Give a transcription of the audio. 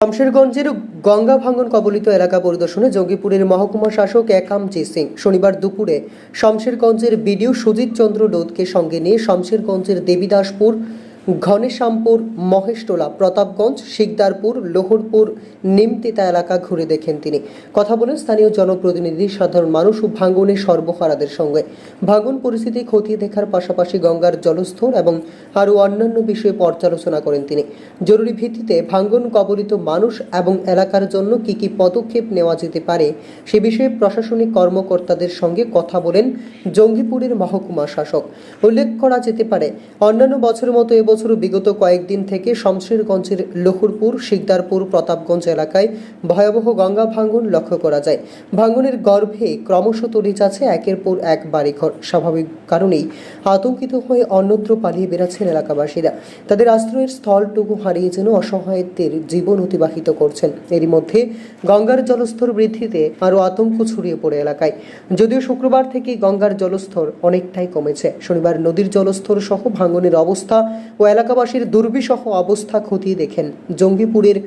শামশেরগঞ্জের গঙ্গা ভাঙ্গন কবলিত এলাকা পরিদর্শনে জঙ্গিপুরের মহকুমা শাসক একামজি সিং শনিবার দুপুরে শামশেরগঞ্জের বিডিও সুজিত চন্দ্র লোধকে সঙ্গে নিয়ে শামশেরগঞ্জের দেবীদাসপুর ঘনেশ্যামপুর, মহেশটোলা, প্রতাপগঞ্জ, শিকদারপুর, লোহরপুর, নিমতিতা এলাকা ঘুরে দেখেন তিনি। কথা বলেন স্থানীয় জনপ্রতিনিধি, সাধারণ মানুষ ও ভাঙ্গনের সর্বহারাদের সঙ্গে। ভাঙ্গন পরিস্থিতি খতিয়ে দেখার পাশাপাশি গঙ্গার জলস্তর এবং আরও অন্যান্য বিষয়ে পর্যালোচনা করেন তিনি। জরুরি ভিত্তিতে ভাঙ্গন কবলিত মানুষ এবং এলাকার জন্য কি কি পদক্ষেপ নেওয়া যেতে পারে, সে বিষয়ে প্রশাসনিক কর্মকর্তাদের সঙ্গে কথা বলেন জঙ্গিপুরের মহকুমা শাসক। উল্লেখ করা যেতে পারে, অন্যান্য বছরের মতো এবছরও বিগত কয়েকদিন থেকে শমশেরগঞ্জের লহুরপুর, শিকদারপুর, প্রতাপগঞ্জ এলাকায় ভয়াবহ গঙ্গা ভাঙ্গন লক্ষ্য করা যায়। ভাঙ্গনের গর্ভে ক্রমশ তৈরি যাচ্ছে একের পর এক বাড়িঘর। স্বাভাবিক কারণেই আতঙ্কিত হয়ে অন্যত্র পালিয়ে বেড়াচ্ছেন এলাকাবাসীরা। তাদের আশ্রয়ের স্থলটুকু হারিয়ে যেন অসহায়ত্বের জীবন অতিবাহিত করছেন। এরই মধ্যে গঙ্গার জলস্তর বৃদ্ধিতে আরও আতঙ্ক ছড়িয়ে পড়ে এলাকায়। যদিও শুক্রবার থেকে গঙ্গার জলস্তর অনেকটাই কমেছে। শনিবার নদীর জলস্তর সহ ভাঙ্গনের অবস্থা ও এলাকাবাসীর দুর্বিষহ অবস্থা খতিয়ে দেখেন জঙ্গিপুরের